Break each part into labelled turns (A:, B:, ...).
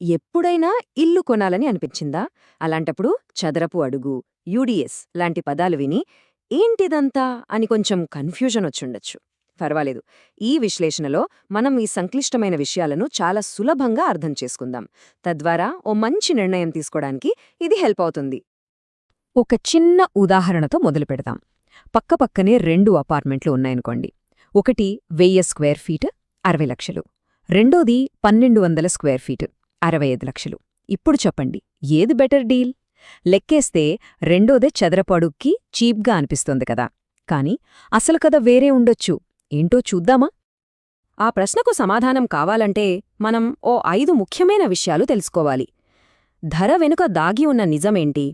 A: ఎప్పుడైనా ఇల్లు కొనాలని అనిపించిందా? అలాంటప్పుడు చదరపు అడుగు యూడిఎస్ లాంటి పదాలు విని ఏంటిదంతా అని కొంచెం కన్ఫ్యూజన్ వచ్చుండొచ్చు. పర్వాలేదు ఈ విశ్లేషణలో మనం ఈ సంక్లిష్టమైన విషయాలను చాలా సులభంగా అర్థం చేసుకుందాం. తద్వారా ఓ మంచి నిర్ణయం తీసుకోవడానికి ఇది హెల్ప్ అవుతుంది.
B: ఒక చిన్న ఉదాహరణతో మొదలు పెడదాం. పక్కపక్కనే రెండు అపార్ట్మెంట్లు ఉన్నాయనుకోండి. ఒకటి వెయ్యి స్క్వేర్ ఫీట్ అరవై లక్షలు. రెండోది పన్నెండు వందల స్క్వేర్ ఫీట్. అరవై ఐదు లక్షలు. ఇప్పుడు చెప్పండి ఏది బెటర్ డీల్? లెక్కేస్తే రెండోదే చదరపడుక్కి చీప్గా అనిపిస్తోంది కదా. కాని అసలు కథ వేరే ఉండొచ్చు. ఏంటో చూద్దామా?
A: ఆ ప్రశ్నకు సమాధానం కావాలంటే మనం ఓ ఐదు ముఖ్యమైన విషయాలు తెలుసుకోవాలి. ధర వెనుక దాగి ఉన్న నిజమేంటి?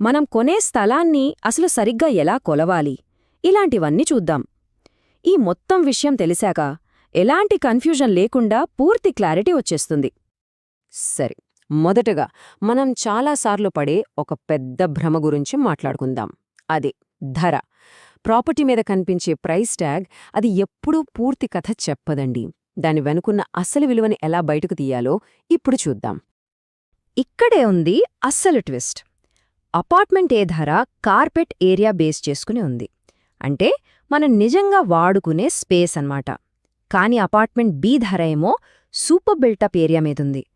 A: మనం కొనే స్థలాన్ని అసలు సరిగ్గా ఎలా కొలవాలి? ఇలాంటివన్నీ చూద్దాం. ఈ మొత్తం విషయం తెలిసాక ఎలాంటి కన్ఫ్యూజన్ లేకుండా పూర్తి క్లారిటీ వచ్చేస్తుంది. సరే మొదటగా మనం చాలాసార్లు పడే ఒక పెద్ద భ్రమ గురించి మాట్లాడుకుందాం. అదే ధర. ప్రాపర్టీ మీద కనిపించే ప్రైస్ ట్యాగ్ అది ఎప్పుడూ పూర్తి కథ చెప్పదండి. దాని వెనుకున్న అసలు విలువని ఎలా బయటకు తీయాలో ఇప్పుడు చూద్దాం. ఇక్కడే ఉంది అస్సలు ట్విస్ట్. అపార్ట్మెంట్ ఏ ధర కార్పెట్ ఏరియా బేస్ చేసుకుని ఉంది. అంటే మనం నిజంగా వాడుకునే స్పేస్ అన్నమాట. కాని అపార్ట్మెంట్ బి ధర ఏమో సూపర్ బిల్టప్ ఏరియా మీదుంది.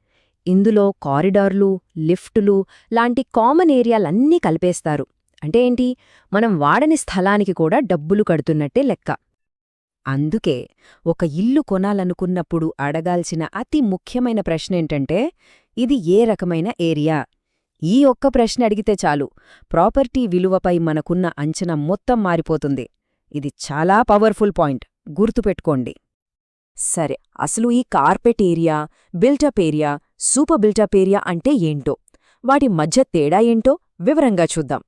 A: ఇందులో కారిడార్లు లిఫ్టులు లాంటి కామన్ ఏరియాలన్నీ కలిపేస్తారు. అంటే ఏంటి? మనం వాడని స్థలానికి కూడా డబ్బులు కడుతున్నట్టే లెక్క. అందుకే ఒక ఇల్లు కొనాలనుకున్నప్పుడు అడగాల్సిన అతి ముఖ్యమైన ప్రశ్న ఏంటంటే ఇది ఏ రకమైన ఏరియా? ఈ ఒక్క ప్రశ్న అడిగితే చాలు. ప్రాపర్టీ విలువపై మనకున్న అంచనా మొత్తం మారిపోతుంది. ఇది చాలా పవర్ఫుల్ పాయింట్. గుర్తుపెట్టుకోండి. సరే అసలు ఈ carpet area built up area super built up area అంటే ఏంటో? వాటి మధ్య తేడా ఏంటో వివరంగా చూద్దాం.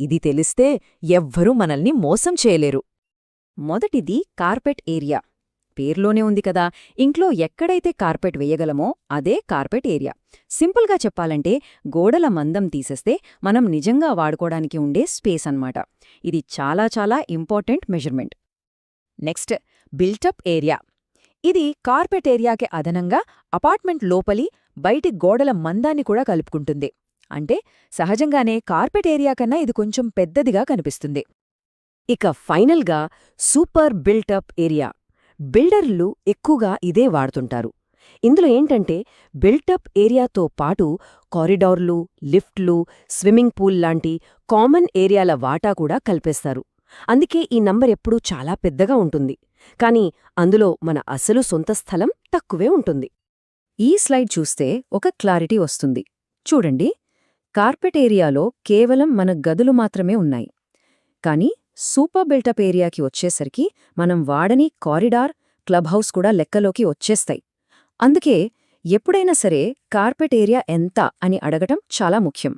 A: ఇది తెలిస్తే ఎవ్వరూ మనల్ని మోసం చేయలేరు. మొదటిది కార్పెట్ ఏరియా. పేర్లోనే ఉంది కదా. ఇంట్లో ఎక్కడైతే కార్పెట్ వేయగలమో అదే కార్పెట్ ఏరియా. సింపుల్గా చెప్పాలంటే గోడల మందం తీసేస్తే మనం నిజంగా వాడుకోవడానికి ఉండే స్పేస్ అన్నమాట. ఇది చాలా చాలా important measurement. Next built up area. ఇది కార్పెట్ ఏరియాకి అదనంగా అపార్ట్మెంట్ లోపలి బయటి గోడల మందాన్ని కూడా కలుపుకుంటుంది. అంటే సహజంగానే కార్పెట్ ఏరియా కన్నా ఇది కొంచెం పెద్దదిగా కనిపిస్తుంది. ఇక ఫైనల్గా సూపర్ బిల్టప్ ఏరియా. బిల్డర్లు ఎక్కువగా ఇదే వాడుతుంటారు. ఇందులో ఏంటంటే బిల్టప్ ఏరియాతో పాటు కారిడార్లు లిఫ్ట్లు స్విమ్మింగ్ పూల్ లాంటి కామన్ ఏరియాల వాటా కూడా కల్పేస్తారు. అందుకే ఈ నంబర్ ఎప్పుడూ చాలా పెద్దగా ఉంటుంది. కానీ అందులో మన అసలు సొంత స్థలం తక్కువే ఉంటుంది. ఈ స్లైడ్ చూస్తే ఒక క్లారిటీ వస్తుంది. చూడండి కార్పెట్ ఏరియాలో కేవలం మన గదులు మాత్రమే ఉన్నాయి. కానీ సూపర్ బిల్టప్ ఏరియాకి వచ్చేసరికి మనం వాడని కారిడార్ క్లబ్ హౌస్ కూడా లెక్కలోకి వచ్చేస్తాయి. అందుకే ఎప్పుడైనా సరే కార్పెట్ ఏరియా ఎంత అని అడగటం చాలా ముఖ్యం.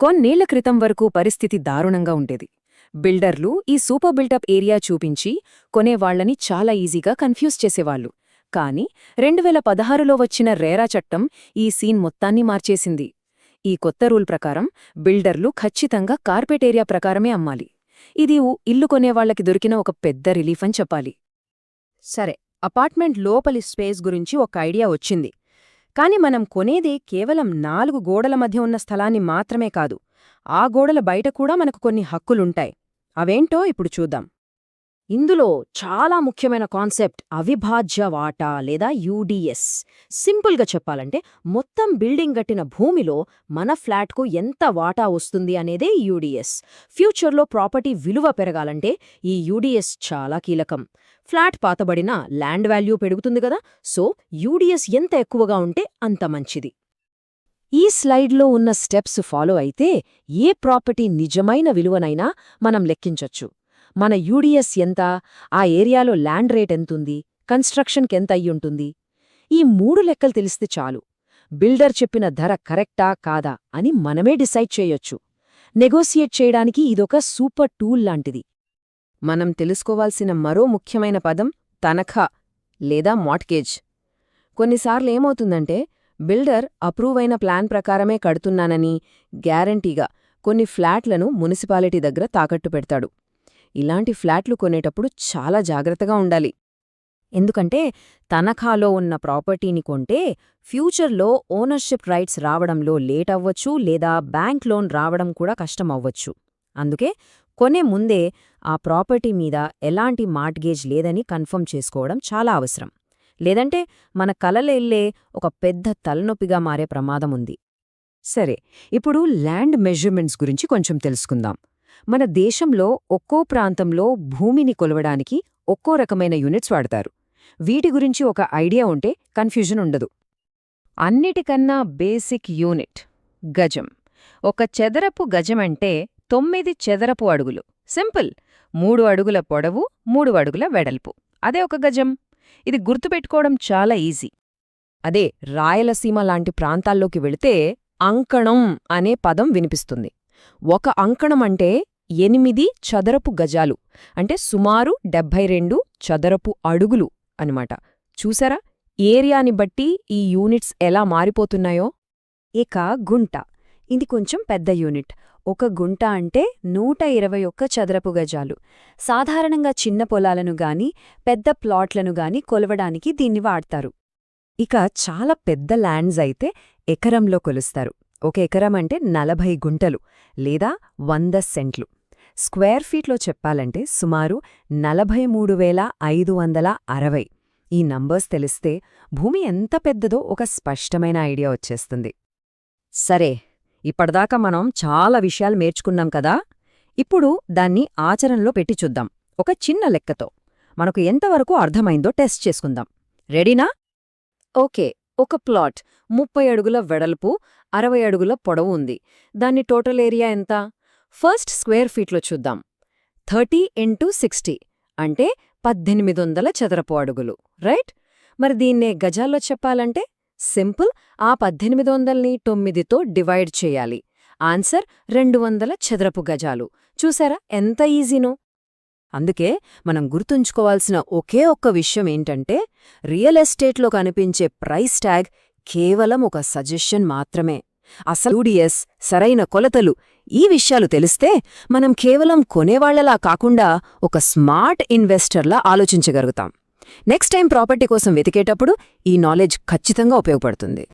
A: కొన్నేళ్ళ క్రితం వరకు పరిస్థితి దారుణంగా ఉండేది. బిల్డర్లు ఈ సూపర్ బిల్టప్ ఏరియా చూపించి కొనేవాళ్ళని చాలా ఈజీగా కన్ఫ్యూజ్ చేసేవాళ్ళు కాని రెండువేల పదహారులో వచ్చిన రేరా చట్టం ఈ సీన్ మొత్తాన్ని మార్చేసింది. ఈ కొత్త రూల్ ప్రకారం బిల్డర్లు ఖచ్చితంగా కార్పెట్ ఏరియా ప్రకారమే అమ్మాలి. ఇది ఇల్లు కొనేవాళ్ళకి దొరికిన ఒక పెద్ద రిలీఫ్ అని చెప్పాలి. సరే అపార్ట్మెంట్ లోపలి స్పేస్ గురించి ఒక ఐడియా వచ్చింది. కాని మనం కొనేది కేవలం నాలుగు గోడల మధ్య ఉన్న స్థలాన్ని మాత్రమే కాదు ఆ గోడల బయట కూడా మనకు కొన్ని హక్కులుంటాయి. అవేంటో ఇప్పుడు చూద్దాం. ఇందులో చాలా ముఖ్యమైన కాన్సెప్ట్ అవిభాజ్య వాటా లేదా యూడిఎస్. సింపుల్గా చెప్పాలంటే మొత్తం బిల్డింగ్ కట్టిన భూమిలో మన ఫ్లాట్కు ఎంత వాటా వస్తుంది అనేదే యూడిఎస్. ఫ్యూచర్లో ప్రాపర్టీ విలువ పెరగాలంటే ఈ యూడిఎస్ చాలా కీలకం. ఫ్లాట్ పాతబడినా ల్యాండ్ వాల్యూ పెరుగుతుంది కదా సో యూడిఎస్ ఎంత ఎక్కువగా ఉంటే అంత మంచిది. ఈ స్లైడ్లో ఉన్న స్టెప్స్ ఫాలో అయితే ఏ ప్రాపర్టీ నిజమైన విలువనైనా మనం లెక్కించొచ్చు. మన యూడిఎస్ ఎంత ఆ ఏరియాలో ల్యాండ్ రేట్ ఎంతుంది కన్స్ట్రక్షన్కెంత అయ్యుంటుంది? ఈ మూడు లెక్కలు తెలిస్తే చాలు. బిల్డర్ చెప్పిన ధర కరెక్టా కాదా అని మనమే డిసైడ్ చేయొచ్చు. నెగోసియేట్ చేయడానికి ఇదొక సూపర్ టూల్ లాంటిది. మనం తెలుసుకోవాల్సిన మరో ముఖ్యమైన పదం తనఖా లేదా మాట్గేజ్ కొన్నిసార్లు ఏమవుతుందంటే బిల్డర్ అప్రూవ్ అయిన ప్లాన్ ప్రకారమే కడుతున్నానని గ్యారంటీగా కొన్ని ఫ్లాట్లను మున్సిపాలిటీ దగ్గర తాకట్టు పెడతాడు. ఇలాంటి ఫ్లాట్లు కొనేటప్పుడు చాలా జాగ్రత్తగా ఉండాలి. ఎందుకంటే తనఖాలో ఉన్న ప్రాపర్టీని కొంటే ఫ్యూచర్లో ఓనర్షిప్ రైట్స్ రావడంలో లేట్ అవ్వచ్చు లేదా బ్యాంక్ లోన్ రావడం కూడా కష్టం అవ్వచ్చు అందుకే కొనే ముందే ఆ ప్రాపర్టీ మీద ఎలాంటి మార్ట్గేజ్ లేదని కన్ఫర్మ్ చేసుకోవడం చాలా అవసరం. లేదంటే మన కలలెళ్ళే ఒక పెద్ద తలనొప్పిగా మారే ప్రమాదం ఉంది.
B: సరే ఇప్పుడు ల్యాండ్ మెజర్మెంట్స్ గురించి కొంచెం తెలుసుకుందాం. మన దేశంలో ఒక్కో ప్రాంతంలో భూమిని కొలవడానికి ఒక్కో రకమైన యూనిట్స్ వాడతారు. వీటి గురించి ఒక ఐడియా ఉంటే కన్ఫ్యూజన్ ఉండదు. అన్నిటికన్నా బేసిక్ యూనిట్ గజం. ఒక చదరపు గజమంటే తొమ్మిది చదరపు అడుగులు. సింపుల్. మూడు అడుగుల పొడవు మూడు అడుగుల వెడల్పు. అదే ఒక గజం. ఇది గుర్తుపెట్టుకోవడం చాలా ఈజీ.
A: అదే రాయలసీమ లాంటి ప్రాంతాల్లోకి వెళితే అంకణం అనే పదం వినిపిస్తుంది. ఒక అంకణం అంటే ఎనిమిది చదరపు గజాలు అంటే సుమారు డెబ్భై రెండు చదరపు అడుగులు అనమాట చూసారా? ఏరియాని బట్టి ఈ యూనిట్స్ ఎలా మారిపోతున్నాయో?
B: ఇక గుంట. ఇది కొంచెం పెద్ద యూనిట్. ఒక గుంట అంటే నూట ఇరవై ఒక్క చదరపు గజాలు. సాధారణంగా చిన్న పొలాలను గాని పెద్ద ప్లాట్లను గాని కొలవడానికి దీన్ని వాడతారు. ఇక చాలా పెద్ద ల్యాండ్స్ అయితే ఎకరంలో కొలుస్తారు. ఒక ఎకరం అంటే నలభై గుంటలు లేదా వంద సెంట్లు. స్క్వేర్ ఫీట్లో చెప్పాలంటే సుమారు నలభై మూడు వేల ఐదు వందల అరవై. ఈ నంబర్స్ తెలిస్తే భూమి ఎంత పెద్దదో ఒక స్పష్టమైన ఐడియా వచ్చేస్తుంది.
A: సరే ఇప్పటిదాకా మనం చాలా విషయాలు నేర్చుకున్నాం కదా? ఇప్పుడు దాన్ని ఆచరణలో పెట్టి చూద్దాం. ఒక చిన్న లెక్కతో. మనకు ఎంతవరకు అర్థమైందో టెస్ట్ చేసుకుందాం. రెడీనా? ఓకే ఒక ప్లాట్. ముప్పై అడుగుల వెడల్పు అరవై అడుగుల పొడవు ఉంది. దాని టోటల్ ఏరియా ఎంత? ఫస్ట్ స్క్వేర్ ఫీట్లో చూద్దాం. థర్టీ ఇంటూ సిక్స్టీ అంటే పద్దెనిమిది వందల చదరపు అడుగులు రైట్? మరి దీన్నే గజాల్లో చెప్పాలంటే సింపుల్ ఆ పద్దెనిమిది వందల్ని తొమ్మిదితో డివైడ్ చేయాలి. ఆన్సర్ రెండు వందల చదరపు గజాలు. చూసారా? ఎంత ఈజీనో? అందుకే మనం గుర్తుంచుకోవాల్సిన ఒకే ఒక్క విషయం ఏంటంటే రియల్ ఎస్టేట్లో కనిపించే ప్రైస్ ట్యాగ్ కేవలం ఒక సజెషన్ మాత్రమే. అసలు యూడిఎస్ సరైన కొలతలు ఈ విషయాలు తెలిస్తే మనం కేవలం కొనేవాళ్ళలా కాకుండా ఒక స్మార్ట్ ఇన్వెస్టర్లా ఆలోచించగలుగుతాం. నెక్స్ట్ టైం ప్రాపర్టీ కోసం వెతికేటప్పుడు ఈ నాలెడ్జ్ ఖచ్చితంగా ఉపయోగపడుతుంది.